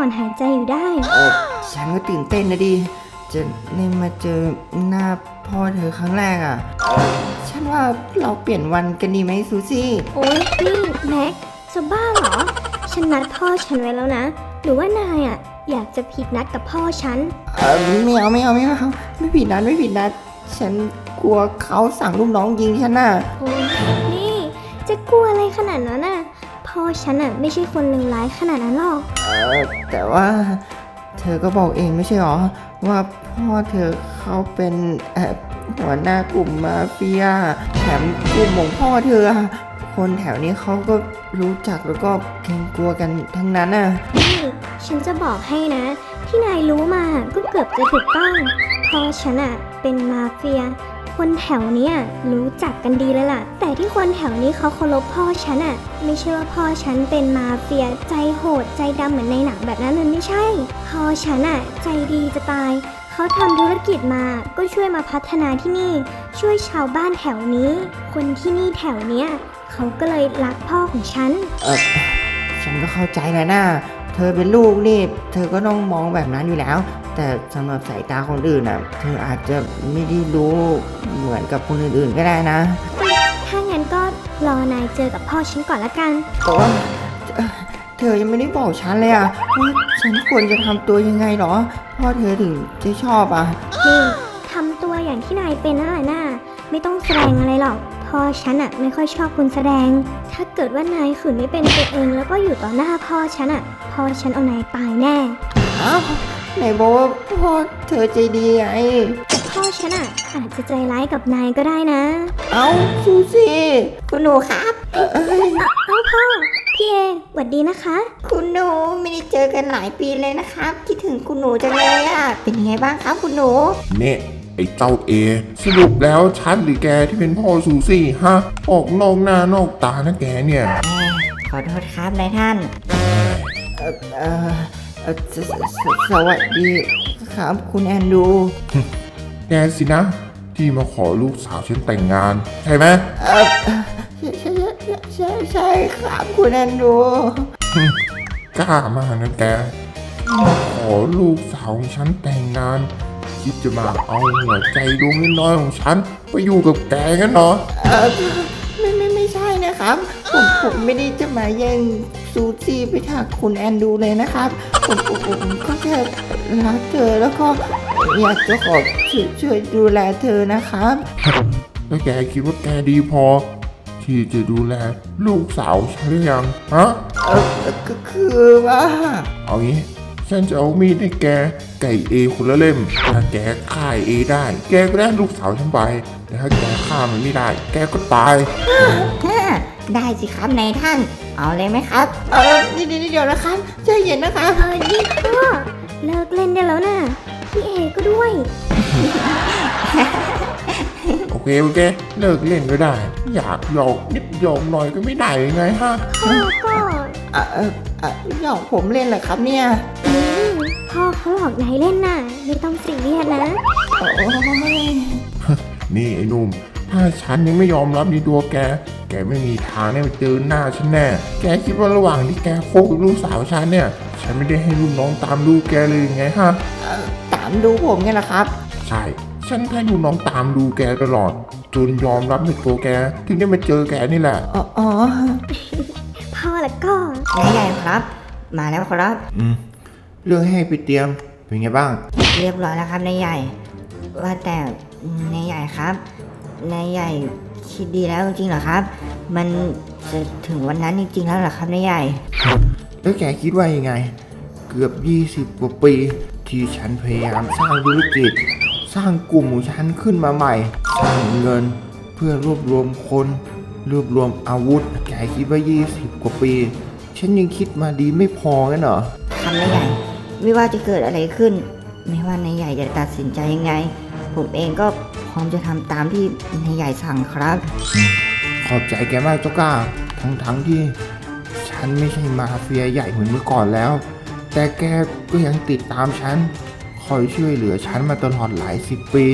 อนหายใจอยู่ได้เออฉันก็ตื่นเต้นนะดิ จะได้มาเจอหน้าพ่อเธอครั้งแรกอะเอ่อฉันว่าเราเปลี่ยนวันกันดีไหมซูซี่โอ๊ยนี่แม็กจะบ้าเหรอ ฉันนัดพ่อฉันไว้แล้วนะ หรือว่านายอะอยากจะผิดนัดกับพ่อฉัน เออไม่เอาไม่เอาไม่เอาไม่ผิดนัดไม่ผิดนัด ฉันกลัวเขาสั่งลูกน้องยิงฉันน่ะ โอ้ยนี่ จะกลัวอะไรขนาดนั้นน่ะ พ่อฉันอะไม่ใช่คนเลวร้ายขนาดนั้นหรอก เออแต่ว่าเธอก็บอกเองไม่ใช่หรอ ว่าพ่อเธอเขาเป็นเอ่อหัวหน้ากลุ่มมาเฟียแถมกลุ่มของพ่อเธออะคนแถวนี้เขาก็รู้จักแล้วก็เกรงกลัวกันทั้งนั้นน่ะ นี่ฉันจะบอกให้นะ ที่นายรู้มาก็เกือบจะถูกต้องพ่อฉันอะเป็นมาเฟีย คนแถวเนี้ยรู้จักกันดีเลยล่ะ แต่ที่คนแถวนี้เขาเคารพพ่อฉันอะไม่ใช่ว่าพ่อฉันเป็นมาเฟียใจโหดใจดำเหมือนในหนังแบบนั้นมันไม่ใช่ พ่อฉันอะใจดีจะตายเขาทำธุรกิจมาก็ช่วยมาพัฒนาที่นี่ ช่วยชาวบ้านแถวนี้ คนที่นี่แถวเนี้ยเขาก็เลยรักพ่อของฉัน เออฉันก็เข้าใจแล้วนะ เธอเป็นลูกนี่ เธอก็ต้องมองแบบนั้นอยู่แล้ว แต่สำหรับสายตาคนอื่นน่ะ เธออาจจะไม่ได้รู้เหมือนกับคนอื่นๆก็ได้นะ ถ้างั้นก็รอนายเจอกับพ่อฉันก่อนละกันแต่ว่าเอ่อเธอยังไม่ได้บอกฉันเลยอะว่าฉันควรจะทำตัวยังไงหรอ พ่อเธอถึงจะชอบอะนี่ทำตัวอย่างที่นายเป็นนั่นแหละน่าไม่ต้องแสดงอะไรหรอก พ่อฉันอะไม่ค่อยชอบคุณแสดง ถ้าเกิดว่านายขืนไม่เป็นตัวเองแล้วก็อยู่ต่อหน้าพ่อฉันอะพ่อฉันเอานายตายแน่อ้าวไหนบอกว่าพ่อเธอใจดีไงแต่พ่อฉันอะอาจจะใจร้ายกับนายก็ได้นะ เอ้าซูซี่คุณหนูครับเอ้ยเอ้าพ่อพี่เอหวัดดีนะคะ คุณหนูไม่ได้เจอกันหลายปีเลยนะครับ คิดถึงคุณหนูจังเลยอะเป็นยังไงบ้างครับคุณหนู เนี่ย ไอ้เจ้าเอ สรุปแล้วฉันหรือแกที่เป็นพ่อซูซี่ฮะ ออกนอกหน้านอกตานะแกเนี่ยขอโทษครับนายท่านเออเออเอ่อสสสสวัสดีครับคุณแอนดูแกสินะ ที่มาขอลูกสาวฉันแต่งงาน ใช่ไหมเออใช่ใช่ใช่ใช่ครับคุณแอนดูกล้ามากนะแกที่มาขอลูกสาวของฉันแต่งงาน คิดจะมาเอาหัวใจดวงน้อยๆของฉัน ไปอยู่กับแกกันเหรอเออไม่ไม่ไม่ใช่นะครับ ผมผมไม่ได้จะมาแย่งซูซี่ไปจากคุณแอนดูเลยนะครับผมผมผมก็แค่รักเธอแล้วก็อยากจะขอช่วยช่วยดูแลเธอนะครับแล้วแกคิดว่าแกดีพอ ที่จะดูแลลูกสาวฉันหรือยังฮะ เออก็คือว่า เอางี้ ฉันจะเอามีดให้แกไก่เอคนละเล่ม ถ้าแกฆ่าเอได้ แกก็ได้ลูกสาวฉันไปแต่ถ้าแกฆ่ามันไม่ได้ แกก็ตาย ได้สิครับนายท่าน เอาเลยไหมครับ เออเดี๋ยวเดี๋ยวนะครับใจเย็นนะครับเออนี่พ่อเลิกเล่นได้แล้วนะพี่เอก็ด้วย โอเคโอเคเลิกเล่นก็ได้ อยากหยอกนิดหยอกหน่อยก็ไม่ได้ยังไงฮะพ่อก็เออเออเออหยอกผมเล่นเหรอครับเนี่ยอืมพ่อเขาหลอกนายเล่นน่ะ ไม่ต้องซีเรียสนะ โอ้ยนี่ไอ้หนุ่ม ถ้าฉันยังไม่ยอมรับในตัวแก แกไม่มีทางได้มาเจอหน้าฉันแน่ แกคิดว่าระหว่างที่แกคบกับลูกสาวฉันเนี่ย ฉันไม่ได้ให้ลูกน้องตามดูแกเลยยังไงฮะตามดูผมไงล่ะครับ ใช่ ฉันให้ลูกน้องตามดูแกตลอด จนยอมรับในตัวแก ถึงได้มาเจอแกนี่แหละ อ๋ออ๋อพ่อ แล้วก็นายใหญ่ครับ มาแล้วครับ อืมเรื่องให้ไปเตรียมเป็นไงบ้าง เรียบร้อยแล้วครับนายใหญ่ ว่าแต่นายใหญ่ครับนายใหญ่คิดดีแล้วจริงๆเหรอครับ มันจะถึงวันนั้นจริงๆแล้วเหรอครับนายใหญ่ แล้วแกคิดว่ายังไง เกือบ 20 กว่าปี ที่ฉันพยายามสร้างธุรกิจ สร้างกลุ่มของฉันขึ้นมาใหม่ สร้างเงินเพื่อรวบรวมคน รวบรวมอาวุธแกคิดว่า 20 กว่าปี ฉันยังคิดมาดีไม่พองั้นเหรอครับนายใหญ่ ไม่ว่าจะเกิดอะไรขึ้น ไม่ว่านายใหญ่จะตัดสินใจยังไง ผมเองก็พร้อมจะทำตามที่นายใหญ่สั่งครับ ขอบใจแกมากเจ้ากล้า ทั้งทั้งๆที่ ฉันไม่ใช่มาเฟียใหญ่เหมือนเมื่อก่อนแล้ว แต่แกก็ยังติดตามฉัน คอยช่วยเหลือฉันมาตลอดหลายสิบปี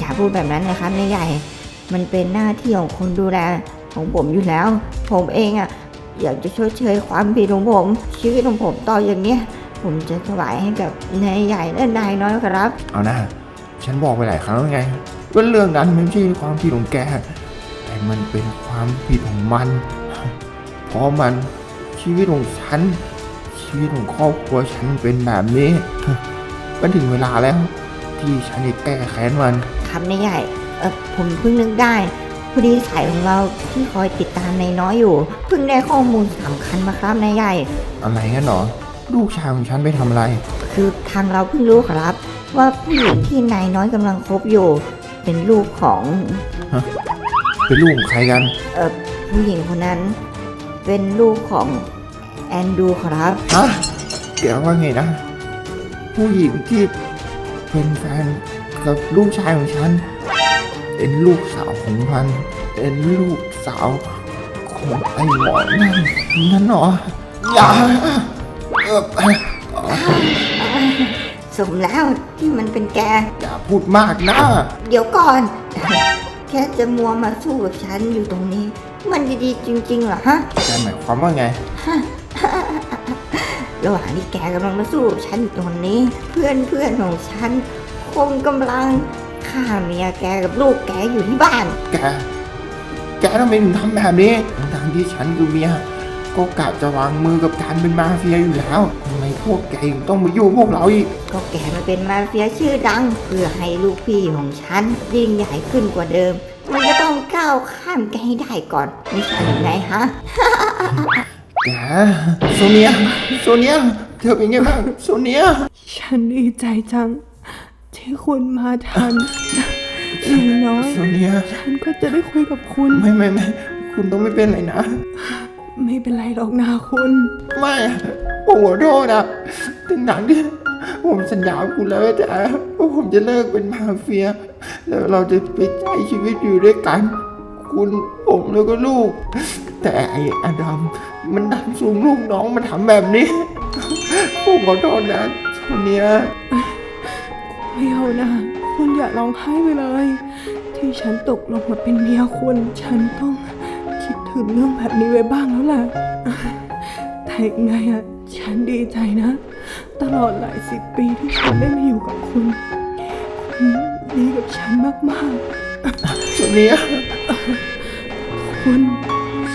อย่าพูดแบบนั้นนะครับนายใหญ่ มันเป็นหน้าที่ของคนดูแล ของผมอยู่แล้ว ผมเองอะ่ะอยากจะชดเชยความผิดของผม ชีวิตของผมต่ออย่างเนี้ยผมจะถวายให้กับนายใหญ่และนายน้อยครับ เอานะฉันบอกไปหลายครั้งแล้วไงว่าเรื่องนั้นมันไม่ใช่ความผิดของแก แต่มันเป็นความผิดของมัน เพราะมันชีวิตของฉัน ชีวิตของครอบครัวฉันมันเป็นแบบนี้ มันถึงเวลาแล้ว ที่ฉันจะแก้แค้นมัน ครับนายใหญ่ เออผมเพิ่งนึกได้ พอดีสายของเราที่คอยติดตามนายน้อยอยู่เพิ่งได้ข้อมูลสำคัญมาครับนายใหญ่ อะไรงั้นเหรอ ลูกชายของฉันไปทำอะไร คือทางเราเพิ่งรู้ครับ ว่าผู้หญิงที่นายน้อยกำลังคบอยู่ เป็นลูกของเป็นลูกของใครกัน เออผู้หญิงคนนั้น เป็นลูกของแอนดูครับ ฮะแกว่าไงนะ ผู้หญิงที่เป็นแฟนกับลูกชายของฉัน เป็นลูกสาวของมัน เป็นลูกสาวของไอ้หมอนั่นนั่นเหรออย่าเออเอ่อสมแล้วที่มันเป็นแก อย่าพูดมากนะ เดี๋ยวก่อน แค่จะมัวมาสู้กับฉันอยู่ตรงนี้ มันดีๆจริงๆเหรอฮะแกหมายความว่าไงระหว่างที่แกกำลังมาสู้กับฉันอยู่ตรงนี้ เพื่อนเพื่อนๆของฉันคงกำลัง ฆ่าเมียแกกับลูกแกอยู่ที่บ้าน แก แกทำไมถึงทำแบบนี้ทั้งๆที่ฉันกับเมีย ก็กะจะวางมือกับการเป็นมาเฟียอยู่แล้วทำไมพวกแกยังต้องมายุ่งพวกเราอีก ก็แกมาเป็นมาเฟียชื่อดัง เพื่อให้ลูกพี่ของฉันยิ่งใหญ่ขึ้นกว่าเดิมมันก็ต้องก้าวข้ามแกให้ได้ก่อนไม่ใช่หรือไงฮะ แกโซเนีย โซเนีย เธอเป็นไงบ้าง โซเนีย ฉันดีใจจัง ที่คุณมาทันอย่างน้อยโซเนียฉันก็จะได้คุยกับคุณ ไม่ไม่ไม่คุณต้องไม่เป็นไรนะ ไม่เป็นไรหรอกนาคุณ ไม่ผมขอโทษนะถึงหนังที่ผมสัญญากับคุณแล้วแต่ว่าผมจะเลิกเป็นมาเฟีย แล้วเราจะไปใช้ชีวิตอยู่ด้วยกัน คุณผมแล้วก็ลูก แต่ไอ้อดัมมันดันสูงลูกน้องมาทำแบบนี้ ผมขอโทษนะโซเนีย ไม่เอานะคุณอย่าร้องไห้ไปเลย ที่ฉันตกลงมาเป็นเมียคุณฉันต้องคิดถึงเรื่องแบบนี้ไว้บ้างแล้วล่ะแต่ยังไงอะฉันดีใจนะ ตลอดหลายสิบปีที่ฉันได้มาอยู่กับคุณคุณดีกับฉันมากๆโซเนียคุณ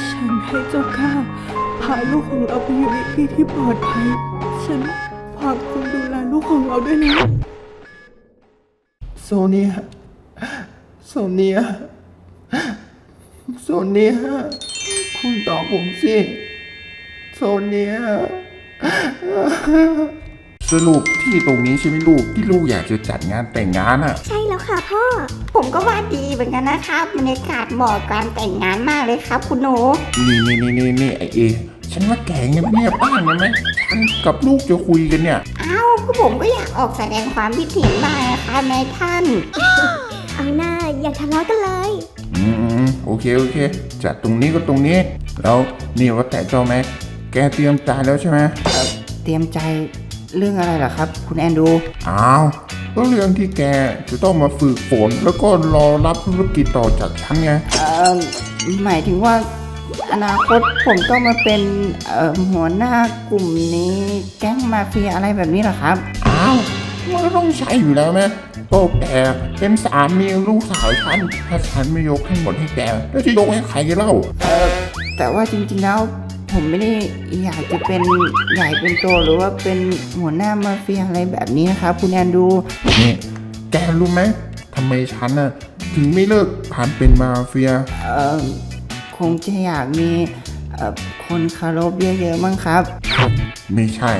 ฉันให้เจ้าข้าพาลูกของเราไปอยู่ในที่ที่ปลอดภัย ฉันฝากคุณดูแลลูกของเราด้วยนะ โซเนียโซเนียโซเนียคุณตอบผมสิ โซเนียสรุปที่ตรงนี้ใช่ไหมลูกที่ลูกอยากจะจัดงานแต่งงานอะใช่แล้วค่ะพ่อ ผมก็ว่าดีเหมือนกันนะครับบรรยากาศเหมาะกับการแต่งงานมากเลยครับ คุณหนู นี่นี่นี่นี่นี่ไอเอ ฉันว่าแกเงียบเงียบๆบ้างได้ไหมฉันกับลูกจะคุยกันเนี่ย เอ้าก็ผมก็อยากออกแสดงความคิดเห็นบ้างนะครับนายท่าน เอาหน้าอย่าทะเลาะกันเลย อืมอืมโอเคโอเค จัดตรงนี้ก็ตรงนี้ แล้วนี่ว่าแต่เจ้าไหมแกเตรียมใจแล้วใช่ไหมเตรียมใจเรื่องอะไรเหรอครับ คุณแอนดู อ้าวก็เรื่องที่แกจะต้องมาฝึกฝนแล้วก็รอรับธุรกิจต่อจากฉันไง เอ่อหมายถึงว่า อนาคตผมต้องมาเป็นเอ่อหัวหน้ากลุ่มนี้แก๊งมาเฟียอะไรแบบนี้เหรอครับ อ้าวมันก็ต้องใช่อยู่แล้วไหมโตแกเป็นสามีลูกสาวฉันถ้าฉันไม่ยกให้หมดให้แกแล้วจะยกให้ใครเล่าแต่ว่าจริงๆแล้วผมไม่ได้อยากจะเป็นใหญ่เป็นโตหรือว่าเป็นหัวหน้ามาเฟียอะไรแบบนี้นะครับคุณแอนดูนี่แกรู้ไหมทำไมฉันน่ะถึงไม่เลิกผ่านเป็นมาเฟีย เอ่อ คงจะอยากมีเอ่อคนเคารพเยอะๆมั้งครับ ไม่ใช่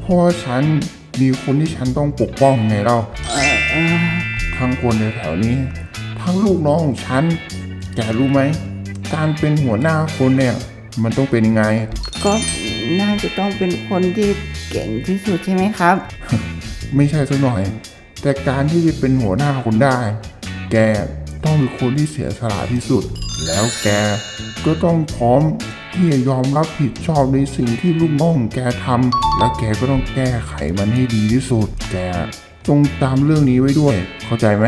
เพราะว่าฉันมีคนที่ฉันต้องปกป้องไงเรา เอ่อเอ่อทั้งคนในแถวนี้ ทั้งลูกน้องของฉัน แกรู้ไหม การเป็นหัวหน้าคนเนี่ย มันต้องเป็นยังไง ก็น่าจะต้องเป็นคนที่เก่งที่สุดใช่ไหมครับ ไม่ใช่สักหน่อย แต่การที่จะเป็นหัวหน้าคนได้ แกต้องเป็นคนที่เสียสละที่สุด แล้วแกก็ต้องพร้อมที่จะยอมรับผิดชอบในสิ่งที่ลูกน้องของแกทำและแกก็ต้องแก้ไขมันให้ดีที่สุด แกจงตามเรื่องนี้ไว้ด้วย เข้าใจไหม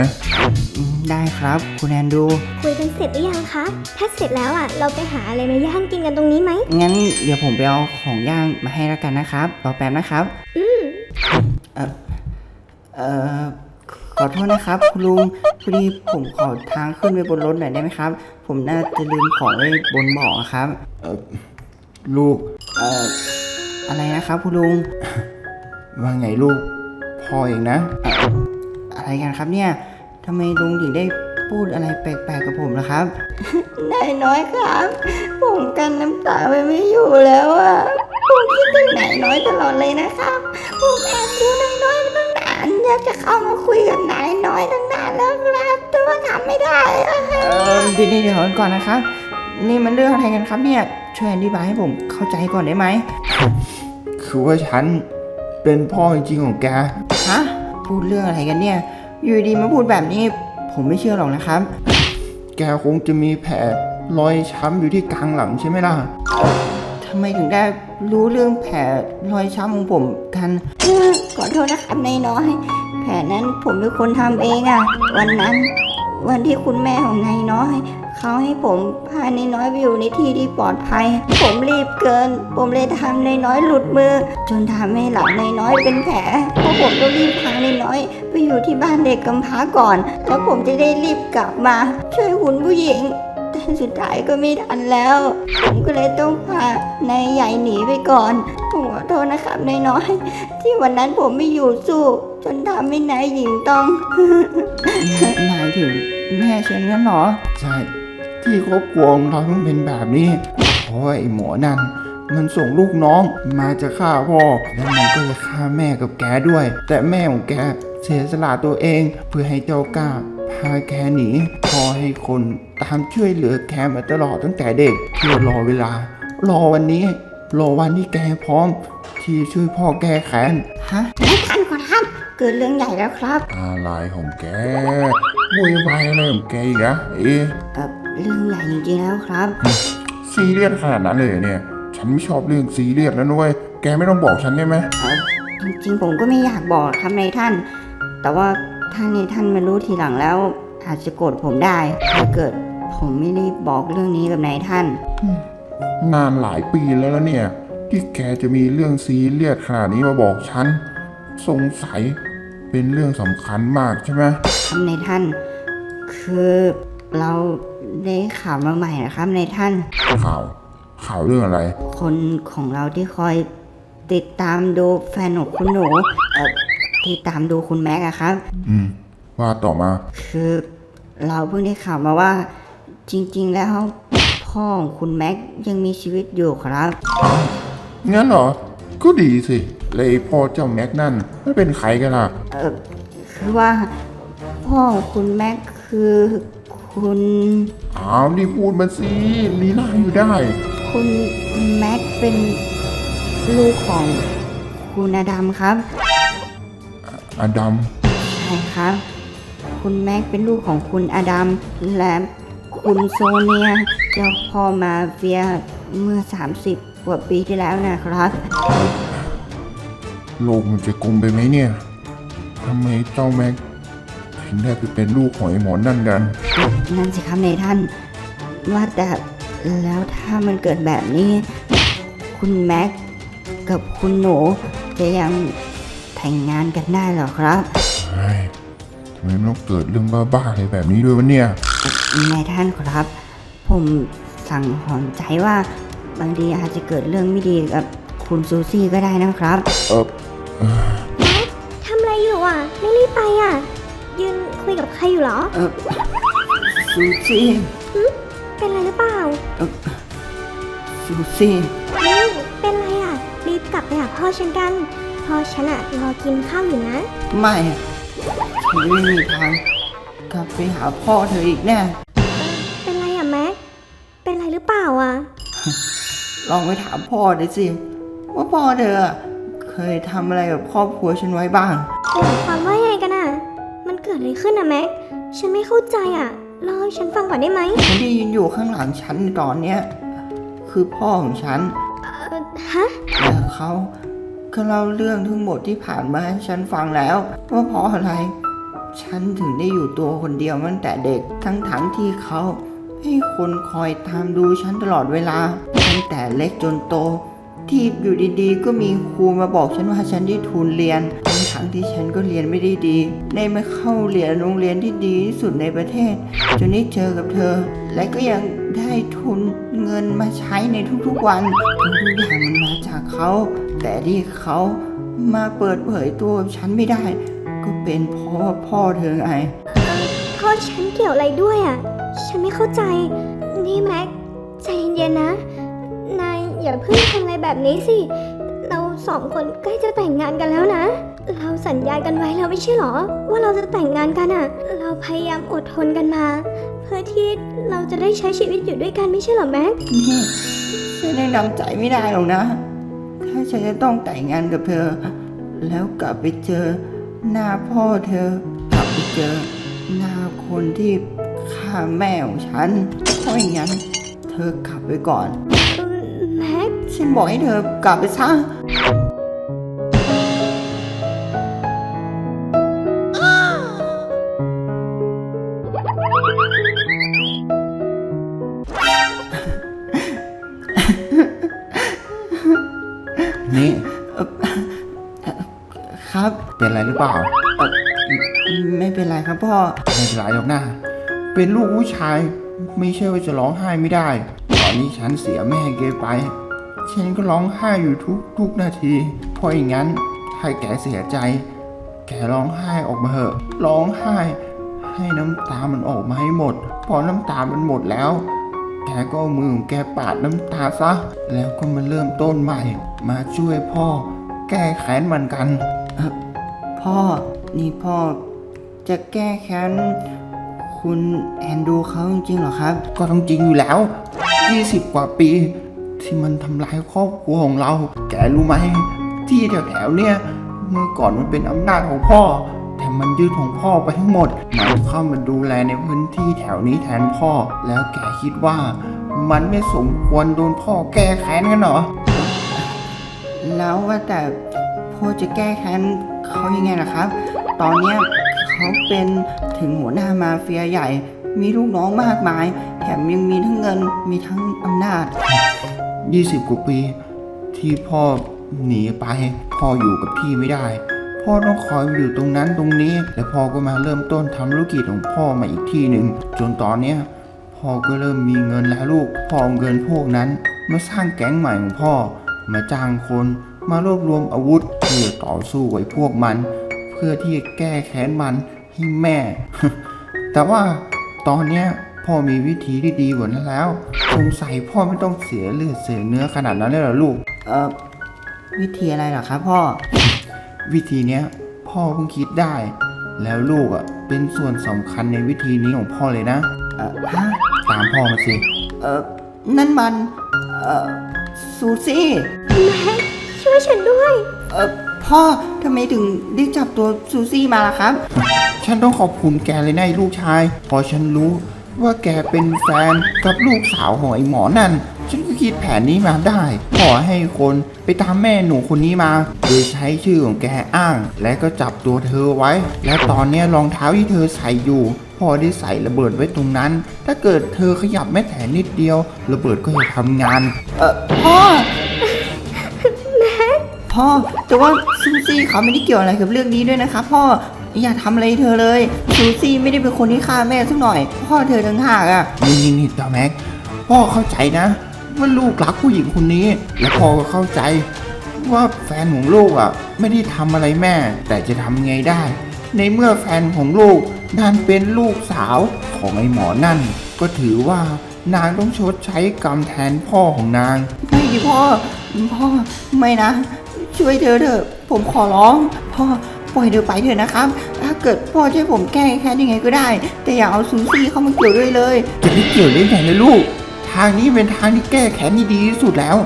อืมได้ครับ คุณแอนดรูคุยกันเสร็จหรือยังคะ ถ้าเสร็จแล้วอะ เราไปหาอะไรมาย่างกินกันตรงนี้ไหม งั้นเดี๋ยวผมไปเอาของย่างมาให้แล้วกันนะครับ รอแป๊บนะครับ อืมเอ่อเอ่อ ขอโทษนะครับ คุณลุงพอดีผมขอทางขึ้นไปบนรถหน่อยได้ไหมครับ ผมน่าจะลืมของไว้บนเบาะอะครับลูก เอ่ออะไรนะครับ คุณลุงว่าไงลูกพ่อเองนะอะไรกันครับเนี่ยทำไมลุงถึงได้พูดอะไรแปลกๆกับผมล่ะครับ นายน้อยครับ ผมกันน้ำตาไปไม่อยู่แล้วอะผมคิดถึงนายน้อยตลอดเลยนะครับ ผมแอบดูนาย ยากจะเข้ามาคุยกับนายน้อยตั้งนานแล้วครับแต่ว่าทำไม่ได้อะเออเดี๋ยวเดี๋ยวก่อนนะครับ นี่มันเรื่องอะไรกันครับเนี่ย ช่วยอธิบายให้ผมเข้าใจก่อนได้ไหมคือว่าฉันเป็นพ่อจริงๆของแก ฮะ พูดเรื่องอะไรกันเนี่ย อยู่ดีๆมาพูดแบบนี้ ผมไม่เชื่อหรอกนะครับ แกคงจะมีแผลรอยช้ำอยู่ที่กลางหลังใช่ไหมล่ะ ทำไมถึงได้รู้เรื่องแผลรอยช้ำของผมกัน ขอโทษนะครับนายน้อย แผนนั้นผมเป็นคนทำเองอะวันนั้น วันที่คุณแม่ของนายน้อยเขาให้ผมพานายน้อยไปอยู่ในที่ที่ปลอดภัย ผมรีบเกิน ผมเลยทำนายน้อยหลุดมือ จนทำให้หลังนายน้อยเป็นแผลเพราะผมต้องรีบพานายน้อย ไปอยู่ที่บ้านเด็กกำพร้าก่อน แล้วผมจะได้รีบกลับมา ช่วยคุณผู้หญิง สุดท้ายก็ไม่ทันแล้ว ผมก็เลยต้องพานายใหญ่หนีไปก่อนผมขอโทษนะครับนายน้อย ที่วันนั้นผมไม่อยู่สู้ จนทำให้นายหญิงต้อง หมายถึงแม่ฉันงั้นเหรอ ใช่ ที่ครอบครัวของเราต้องเป็นแบบนี้เพราะว่าไอ้หมอนั่นมันส่งลูกน้องมาจะฆ่าพ่อ แล้วมันก็จะฆ่าแม่กับแกด้วย แต่แม่ของแกเสียสละตัวเองเพื่อให้เจ้ากล้า พาแกหนีพอให้คนตามช่วยเหลือแกมาตลอดตั้งแต่เด็กเพื่อรอเวลา รอวันนี้ รอวันที่แกพร้อม ที่จะช่วยพ่อแก้แค้นฮะไม่ทันขอรับเกิดเรื่องใหญ่แล้วครับ อะไรของแกโวยวายอะไรของแกอีกอะเอ๊ะเอ่อเรื่องใหญ่จริงๆแล้วครับ ซีเรียสขนาดนั้นเลยเหรอเนี่ย ฉันไม่ชอบเรื่องซีเรียสแล้วนะเว้ยแกไม่ต้องบอกฉันได้ไหมจริงๆผมก็ไม่อยากบอกครับนายท่าน แต่ว่า ถ้านายท่านมารู้ทีหลังแล้ว อาจจะโกรธผมได้ถ้าเกิดผมไม่รีบบอกเรื่องนี้กับนายท่าน นานหลายปีแล้วนะเนี่ย ที่แกจะมีเรื่องซีเรียสขนาดนี้มาบอกฉัน สงสัยเป็นเรื่องสำคัญมากใช่ไหมครับนายท่าน คือเราได้ข่าวมาใหม่นะครับนายท่าน ข่าว ข่าวเรื่องอะไร คนของเราที่คอยติดตามดูแฟนของคุณหนูเอ่อ ที่ตามดูคุณแม็กอะครับ อืม ว่าต่อมา คือเราเพิ่งได้ข่าวมาว่า จริง ๆ แล้วพ่อของคุณแม็กยังมีชีวิตอยู่ครับ งั้นเหรอ ก็ดีสิเลยไอ้พ่อเจ้าแม็กนั่นไม่เป็นใครกันล่ะ เออคือว่าพ่อของคุณแม็กคือคุณ อ้าวนี่พูดมาสิลีลาอยู่ได้ คุณแม็กเป็นลูกของคุณอดัมครับ อดัมใช่ครับ คุณแม็กเป็นลูกของคุณอดัมและคุณโซเนียเจ้าพ่อมาเฟียเมื่อ 30กว่าปีที่แล้วนะครับ โลกมันจะกลมไปไหมเนี่ยทำไมเจ้าแม็กถึงได้ไปเป็นลูกของไอ้หมอนั่นกันนั่นสิครับในท่าน ว่าแต่แล้วถ้ามันเกิดแบบนี้ คุณแม็กกับคุณหนูจะยัง แต่งงานกันได้เหรอครับ เฮ้ยทำไมมันต้องเกิดเรื่องบ้าๆอะไรแบบนี้ด้วยวะเนี่ย นายท่านครับ ผมสั่งหอนใจว่า บางทีอาจจะเกิดเรื่องไม่ดีกับคุณซูซี่ก็ได้นะครับ เออทำอะไรอยู่อะ ไม่รีบไปอะ ยืนคุยกับใครอยู่เหรอ เออซูซี่เป็นอะไรหรือเปล่าซูซี่นี่เป็นอะไรอะ รีบกลับไปหาพ่อฉันกัน พ่อฉันอะรอกินข้าวอยู่นะ ไม่อะฉันไม่มีทางกลับไปหาพ่อเธออีกแน่ เป็นไรอะแม็ก เป็นไรหรือเปล่าอะลองไปถามพ่อดูสิว่าพ่อเธออะเคยทำอะไรกับครอบครัวฉันไว้บ้าง หมายความว่าไงกันอะมันเกิดอะไรขึ้นอะแม็ก ฉันไม่เข้าใจอะเล่าให้ฉันฟังก่อนได้ไหมคนที่ยืนอยู่ข้างหลังฉันตอนเนี้ยคือพ่อของฉันเออฮะและเขา ก็เล่าเรื่องทั้งหมดที่ผ่านมาให้ฉันฟังแล้วว่าเพราะอะไร ฉันถึงได้อยู่ตัวคนเดียวมาตั้งแต่เด็กทั้งๆที่เขาให้คนคอยตามดูฉันตลอดเวลาตั้งแต่เล็กจนโต ที่อยู่ดีๆ ก็มีครูมาบอกฉันว่าฉันได้ทุนเรียนทั้งๆที่ฉันก็เรียนไม่ได้ดีได้มาเข้าเรียนโรงเรียนที่ดีที่สุดในประเทศ จนได้เจอกับเธอ และก็ยังได้ทุนเงินมาใช้ในทุกๆวันทุกอย่างมันมาจากเขา แต่ที่เขามาเปิดเผยตัวกับฉันไม่ได้ ก็เป็นเพราะว่าพ่อเธอไงพ่อฉันเกี่ยวอะไรด้วยอะ ฉันไม่เข้าใจ นี่แม็กใจเย็นๆนะ นายอย่าเพิ่งทำอะไรแบบนี้สิ เราสองคนใกล้จะแต่งงานกันแล้วนะ เราสัญญากันไว้แล้วไม่ใช่หรอ ว่าเราจะแต่งงานกันอะ เราพยายามอดทนกันมา เพื่อที่เราจะได้ใช้ชีวิตอยู่ด้วยกันไม่ใช่หรอแม็กนี่ฉันยังนำใจไม่ได้หรอกนะถ้า ฉันจะต้องแต่งงานกับเธอ แล้วกลับไปเจอหน้าพ่อเธอ กลับไปเจอหน้าคนที่ฆ่าแม่ของฉันเพราะอย่างนั้น เธอกลับไปก่อน แม็ก ฉันบอกให้เธอกลับไปซะ เป็นอะไรหรือเปล่า ไม่เป็นไรครับพ่อ ไม่เป็นไรหรอกนะเป็นลูกผู้ชาย ไม่ใช่ว่าจะร้องไห้ไม่ได้ ตอนนี้ฉันเสียแม่แกไป ฉันก็ร้องไห้อยู่ทุกทุกนาที เพราะอย่างนั้นถ้าแกเสียใจ แกร้องไห้ออกมาเถอะ ร้องไห้ ให้น้ำตามันออกมาให้หมด พอน้ำตามันหมดแล้ว แกก็เอามือของแกปาดน้ำตาซะ แล้วก็มาเริ่มต้นใหม่ มาช่วยพ่อ แก้แค้นมันกัน พ่อนี่พ่อจะแก้แค้นคุณแอนดูเขาจริงๆเหรอครับ ก็ต้องจริงอยู่แล้ว 20 กว่าปี ที่มันทำลายครอบครัวของเรา แกรู้ไหม ที่แถวๆเนี่ย เมื่อก่อนมันเป็นอำนาจของพ่อ แต่มันยึดของพ่อไปทั้งหมดมันเข้ามาดูแลในพื้นที่แถวนี้แทนพ่อ แล้วแกคิดว่า มันไม่สมควรโดนพ่อแก้แค้นกันเหรอ แล้วว่าแต่พ่อจะแก้แค้น เขายังไงล่ะครับ ตอนเนี้ยเขาเป็นถึงหัวหน้ามาเฟียใหญ่ มีลูกน้องมากมาย แถมยังมีทั้งเงินมีทั้งอำนาจ 20 กว่าปี ที่พ่อหนีไป พ่ออยู่กับที่ไม่ได้ พ่อต้องคอยอยู่ตรงนั้นตรงนี้ แล้วพ่อก็มาเริ่มต้นทำธุรกิจของพ่อมาอีกที่หนึ่งจนตอนเนี้ยพ่อก็เริ่มมีเงินแล้วลูก พ่อเอาเงินพวกนั้น มาสร้างแก๊งใหม่ของพ่อ มาจ้างคน มารวบรวมอาวุธเพื่อต่อสู้กับไอ้พวกมัน เพื่อที่จะแก้แค้นมันให้แม่ แต่ว่าตอนเนี้ยพ่อมีวิธีที่ดีกว่านั้นแล้วสงสัยพ่อไม่ต้องเสียเลือดเสียเนื้อขนาดนั้นเลยเหรอลูก เอ่อวิธีอะไรเหรอครับพ่อ วิธีเนี้ยพ่อเพิ่งคิดได้ แล้วลูกอะเป็นส่วนสำคัญในวิธีนี้ของพ่อเลยนะ เอ่อฮะตามพ่อมาสิ เอ่อนั่นมัน เอ่อซูซี่ แม็กช่วย ฉันด้วย เอ่อพ่อทำไมถึงได้จับตัวซูซี่มาล่ะครับ ฉันต้องขอบคุณแกเลยนะไอ้ลูกชายเพอฉันรู้ว่าแกเป็นแฟนกับลูกสาวของไอ้หมอนั่น ฉันก็คิดแผนนี้มาได้ ขอให้คนไปตามแม่หนูคนนี้มา โดยใช้ชื่อของแกอ้าง และก็จับตัวเธอไว้ และตอนเนี้ยรองเท้าที่เธอใส่อยู่พ่อได้ใส่ระเบิดไว้ตรงนั้น ถ้าเกิดเธอขยับแม้แต่นิดเดียว ระเบิดก็จะทำงาน เอ่อพ่อ พ่อแต่ว่าซูซี่เขาไม่ได้เกี่ยวอะไรกับเรื่องนี้ด้วยนะครับพ่ออย่าทำอะไรเธอเลยซูซี่ไม่ได้เป็นคนที่ฆ่าแม่สักหน่อย พ่อเธอต่างหากอะนี่นี่นี่ตาแม็กพ่อเข้าใจนะ ว่าลูกรักผู้หญิงคนนี้ และพ่อก็เข้าใจ ว่าแฟนของลูกอะ ไม่ได้ทำอะไรแม่ แต่จะทำไงได้ ในเมื่อแฟนของลูกดันเป็นลูกสาวของไอ้หมอนั่น ก็ถือว่านางต้องชดใช้กรรมแทนพ่อของนาง ไม่ดิพ่อพ่อไม่นะ ช่วยเธอเถอะ ผมขอร้อง พ่อปล่อยเธอไปเถอะนะครับ ถ้าเกิดพ่อช่วยผมแก้แค้นยังไงก็ได้ แต่อย่าเอาซูซี่เข้ามาเกี่ยวด้วยเลย จะไม่เกี่ยวได้ไงเลยลูก ทางนี้เป็นทางที่แก้แค้นที่ดีที่สุดแล้ว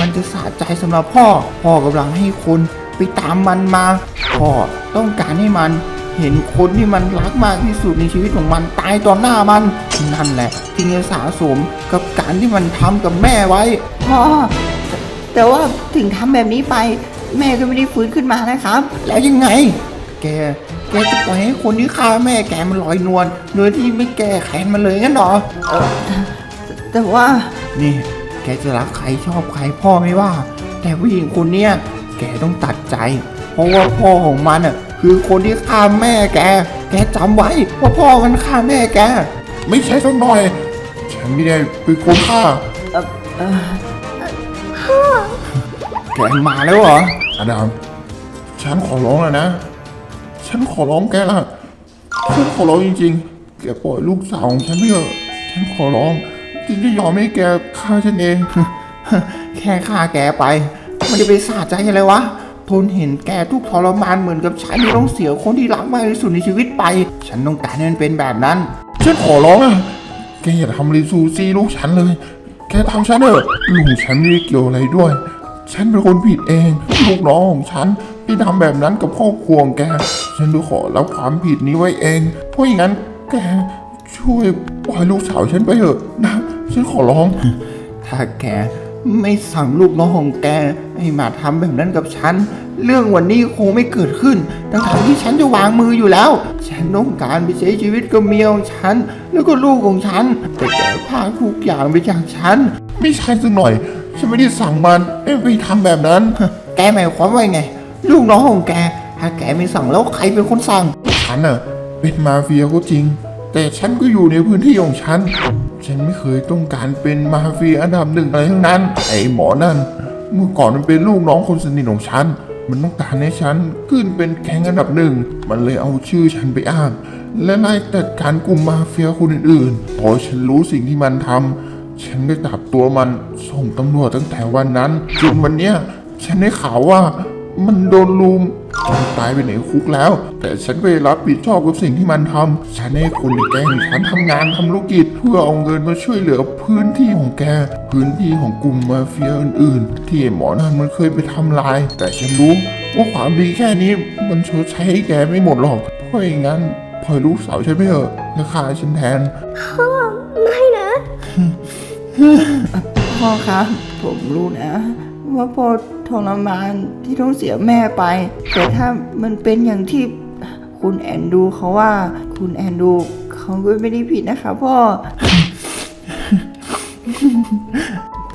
มันจะสะใจสำหรับพ่อ พ่อกำลังให้คนไปตามมันมา พ่อต้องการให้มันเห็นคนที่มันรักมากที่สุดในชีวิตของมันตายต่อหน้ามัน นั่นแหละที่จะสะสมกับการที่มันทำกับแม่ไว้ พ่อ แต่ว่าถึงทำแบบนี้ไป แม่ก็ไม่ได้ฟื้นขึ้นมานะครับ แล้วยังไง แก แกจะปล่อยให้คนที่ฆ่าแม่แกมันลอยนวลโดยที่ไม่แก้แค้นมันเลยงั้นเหรอเออแต่แต่ว่า นี่ แกจะรักใครชอบใครพ่อไม่ว่า แต่ผู้หญิงคนเนี้ยแกต้องตัดใจ เพราะว่าพ่อของมันอะคือคนที่ฆ่าแม่แก แกจำไว้ว่าพ่อมันฆ่าแม่แก ไม่ใช่สักหน่อย ฉันไม่ได้เป็นคนฆ่า แกมาแล้วเหรอ อดัมฉันขอร้องแล้วนะ ฉันขอร้องแกละฉันขอร้องจริงๆ แกปล่อยลูกสาวของฉันไปเถอะฉันขอร้องฉันจะยอมให้แกฆ่าฉันเอง แค่ฆ่าแกไป มันจะไปสาใจอะไรวะ ทนเห็นแกทุกทรมานเหมือนกับฉันที่ต้องเสียคนที่รักมากที่สุดในชีวิตไป ฉันต้องการให้มันเป็นแบบนั้น ฉันขอร้องอะแกอย่าทำรีซูซี่ลูกฉันเลย แกทำฉันเถอะลูกฉันไม่เกี่ยวอะไรด้วย ฉันเป็นคนผิดเอง ลูกน้องของฉันที่ทำแบบนั้นกับครอบครัวของแก ฉันจะขอรับความผิดนี้ไว้เอง เพราะอย่างนั้นแกช่วยปล่อยลูกสาวฉันไปเถอะนะ ฉันขอร้อง ถ้าแกไม่สั่งลูกน้องของแกให้มาทำแบบนั้นกับฉัน เรื่องวันนี้คงไม่เกิดขึ้นทั้งทที่ฉันจะวางมืออยู่แล้ว ฉันต้องการไปใช้ชีวิตกับเมียของฉัน แล้วก็ลูกของฉัน แต่แกพาทุกอย่างไปจากฉัน ไม่ใช่สักหน่อย ฉันไม่ได้สั่งมันให้ไปทำแบบนั้น แกหมายความว่าไง ลูกน้องของแก ถ้าแกไม่สั่งแล้วใครเป็นคนสั่ง ฉันน่ะเป็นมาเฟียก็จริง แต่ฉันก็อยู่ในพื้นที่ของฉัน ฉันไม่เคยต้องการเป็นมาเฟียอันดับหนึ่งอะไรทั้งนั้น ไอ้หมอนั่น เมื่อก่อนมันเป็นลูกน้องคนสนิทของฉัน มันต้องการให้ฉันขึ้นเป็นแข่งอันดับหนึ่ง มันเลยเอาชื่อฉันไปอ้าง และไล่จัดการกลุ่มมาเฟียคนอื่นๆ พอฉันรู้สิ่งที่มันทำ ฉันก็จับตัวมันส่งตำรวจตั้งแต่วันนั้นจนวันเนี้ยฉันได้ข่าวว่ามันโดนลุมมันตายไปในคุกแล้ว แต่ฉันก็ได้รับผิดชอบกับสิ่งที่มันทำฉันให้คนในแกงฉันทำงานทำธุรกิจ เพื่อเอาเงินมาช่วยเหลือพื้นที่ของแก พื้นที่ของกลุ่มมาเฟียอื่น ๆ ที่ไอ้หมอนั่นมันเคยไปทำลาย แต่ฉันรู้ว่าความดีแค่นี้มันชดใช้ให้แกไม่หมดหรอกเพราะอย่างนั้นปล่อยลูกสาวฉันไปเถอะและฆ่าฉันแทนค่ะ พ่อครับ ผมรู้นะ ว่าพ่อทรมานที่ต้องเสียแม่ไป แต่ถ้ามันเป็นอย่างที่คุณแอนดูเขาว่า คุณแอนดูเขาก็ไม่ได้ผิดนะคะพ่อ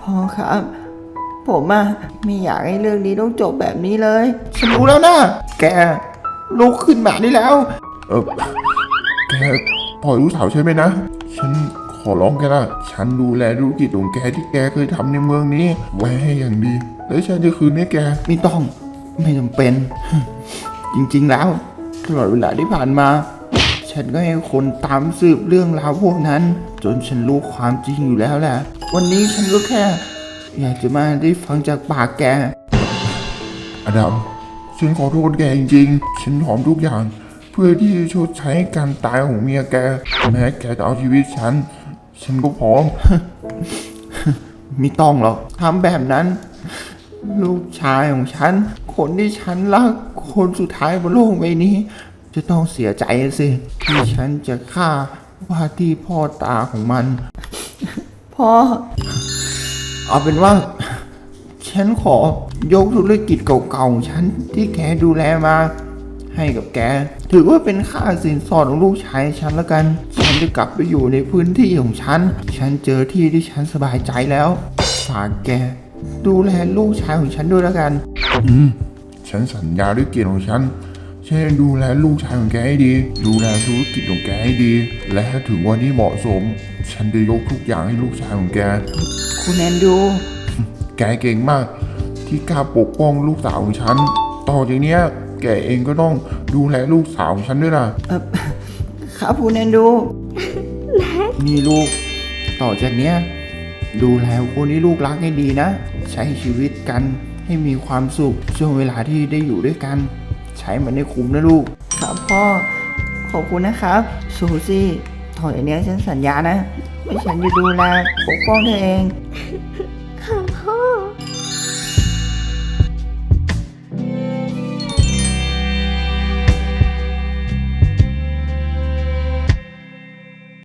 พ่อครับ ผมอะไม่อยากให้เรื่องนี้ต้องจบแบบนี้เลย ฉันรู้แล้วนะแกลุกขึ้นมาได้แล้ว เออแกปล่อยลูกสาวฉันไปนะ ฉัน ขอร้องแกละฉันดูแลธุรกิจของแกที่แกเคยทำในเมืองนี้ ไว้ให้อย่างดี แล้วฉันจะคืนให้แก ไม่ต้อง ไม่จำเป็น จริงๆแล้วตลอดเวลาที่ผ่านมา ฉันก็ให้คนตามสืบเรื่องราวพวกนั้น จนฉันรู้ความจริงอยู่แล้วแหละ วันนี้ฉันก็แค่ อยากจะมาได้ฟังจากปากแก อดัม ฉันขอโทษแกจริงๆ ฉันยอมทุกอย่างเพื่อที่จะชดใช้การตายของเมียแก แม้แกจะเอาชีวิตฉัน ฉันก็พร้อม ไม่ต้องหรอกทำแบบนั้น ลูกชายของฉัน คนที่ฉันรัก คนสุดท้ายบนโลกใบนี้ จะต้องเสียใจสิ ที่ฉันจะฆ่าว่าที่พ่อตาของมัน พ่อ เอาเป็นว่า ฉันขอยกธุรกิจเก่าๆของฉันที่แกดูแลมา ให้กับแก ถือว่าเป็นค่าสินสอดของลูกชายฉันแล้วกัน ฉันจะกลับไปอยู่ในพื้นที่ของฉัน ฉันเจอที่ที่ฉันสบายใจแล้ว ฝากแก ดูแลลูกชายของฉันด้วยแล้วกัน อืม ฉันสัญญาด้วยเกียรติของฉันฉันจะดูแลลูกชายของแกให้ดี ดูแลธุรกิจของแกให้ดี และถ้าถึงวันที่เหมาะสม ฉันจะยกทุกอย่างให้ลูกชายของแก คุณแอนดู แกเก่งมาก ที่กล้าปกป้องลูกสาวของฉัน ต่อจากเนี้ยแกเองก็ต้อง ดูแลลูกสาวของฉันด้วยนะครับคุณแอนดู นี่ลูก ต่อจากเนี้ยดูแลคนที่ลูกรักให้ดีนะ ใช้ชีวิตกันให้มีความสุขช่วงเวลาที่ได้อยู่ด้วยกัน ใช้มันให้คุ้มนะลูก ครับพ่อ ขอบคุณนะครับซูซี่ต่อจากเนี้ยฉันสัญญานะว่าฉันจะดูแลปกป้องเธอเอง